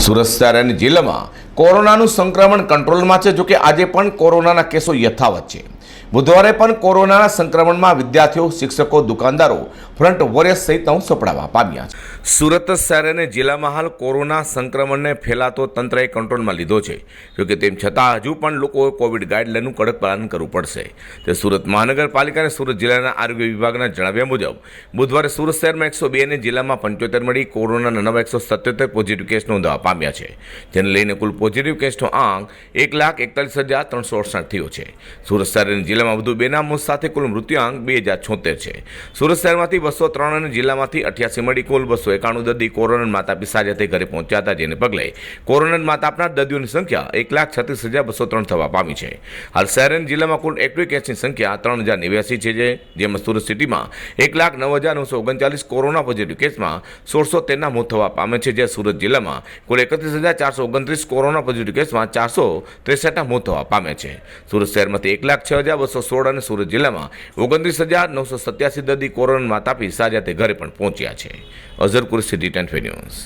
સુરત શહેર અને જિલ્લામાં કોરોનાનું સંક્રમણ કંટ્રોલમાં છે, જોકે આજે પણ કોરોનાના કેસો યથાવત છે. બુધવારે પણ કોરોનાના સંક્રમણમાં વિદ્યાર્થીઓ, શિક્ષકો, દુકાનદારો ફ્રન્ટ વોરિયર્સ સહિત નવ સપડાવા પામ્યા છે. સુરત શહેર અને જિલ્લામાં હાલ કોરોના સંક્રમણને ફેલાતો તંત્રએ કંટ્રોલમાં લીધો છે. જોકે તેમ છતાં હજુ પણ લોકોએ કોવિડ ગાઈડલાઈનનું કડક પાલન કરવું પડશે. તે સુરત મહાનગરપાલિકા અને સુરત જિલ્લાના આરોગ્ય વિભાગના જણાવ્યા મુજબ, બુધવારે સુરત શહેરમાં એકસો બે અને જિલ્લામાં પંચોતેર મળી કોરોનાના નવા એકસો સત્યોતેર પોઝિટિવ કેસ નોંધવા પામ્યા છે. જેને લઈને કુલ પોઝિટિવ કેસનો આંક એક લાખ એકતાલીસ હજાર ત્રણસો અડસઠ થયો છે. સુરત શહેર અને જિલ્લામાં વધુ મોત સાથે કુલ મૃત્યુઆંક બે હજાર છોતેર છે. સુરત શહેરમાંથી બસો ત્રણ અને જિલ્લામાંથી અઠ્યાસી મળી કુલ બસો એકાણું દર્દી કોરોના માતા પિતા સાથે ઘરે પહોંચ્યા હતા, જેને પગલે કોરોના માતા આપનાર દર્દીઓની સંખ્યા એક લાખ છત્રીસ હજાર બસો ત્રણ થવા પામી છે. હાલ શહેર અને જિલ્લામાં કુલ એક્ટિવ કેસની સંખ્યા ત્રણ હજાર નેવ્યાસી છે જેમાં સુરત સિટીમાં એક લાખ નવ હજાર નવસો ઓગણચાલીસ કોરોના પોઝિટિવ કેસમાં સોળસો તેરના મોત થવા પામે છે જે સુરત જિલ્લામાં કુલ એકત્રીસ હજાર ચારસો ઓગણત્રીસ કોરોના પોઝિટિવ કેસમાં ચારસો ત્રેસઠના મોત થવા પામે છે. સુરત શહેરમાંથી એક લાખ છ હજાર બસો સોળ અને સુરત જિલ્લામાં ઓગણત્રીસ હજાર નવસો સત્યાસી દર્દી કોરોના માતાપી સાજા તે ઘરે પણ પહોંચ્યા છે. Azhar Qureshi T ten news.